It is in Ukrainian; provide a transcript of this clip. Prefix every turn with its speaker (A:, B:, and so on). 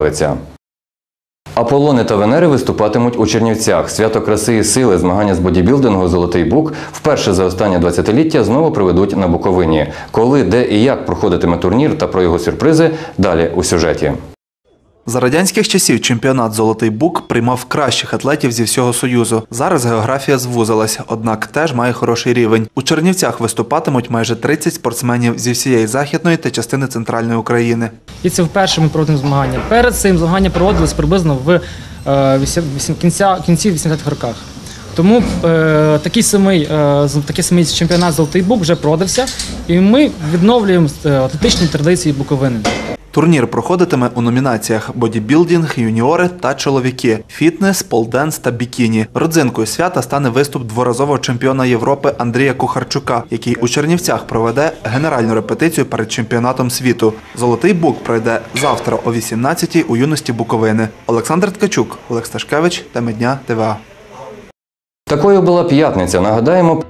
A: Лиця. Аполлони та Венери виступатимуть у Чернівцях. Свято краси і сили, змагання з бодібілдингу Золотий Бук вперше за останнє 20-ліття знову проведуть на Буковині. Коли, де і як проходитиме турнір та про його сюрпризи далі у сюжеті.
B: За радянських часів чемпіонат Золотий Бук приймав кращих атлетів зі всього Союзу. Зараз географія звузилась, однак теж має хороший рівень. У Чернівцях виступатимуть майже 30 спортсменів зі всієї західної та частини центральної України.
C: І це вперше ми проводимо змагання. Перед цим змагання проводились приблизно в е, кінця, кінці 80-х роках. Тому е, такий самий, е, такий самий чемпіонат Золотий Бук вже продався, і ми відновлюємо е, атлетичні традиції Буковини.
B: Турнір проходитиме у номінаціях бодібілдинг, юніори та чоловіки, фітнес, полденс та бікіні. Родзинкою свята стане виступ дворазового чемпіона Європи Андрія Кухарчука, який у Чернівцях проведе генеральну репетицію перед чемпіонатом світу. Золотий бук пройде завтра о 18-й у юності Буковини. Олександр Ткачук, Олег Сташкевич, теми дня ТВА.
A: Такою була п'ятниця. Нагадаємо,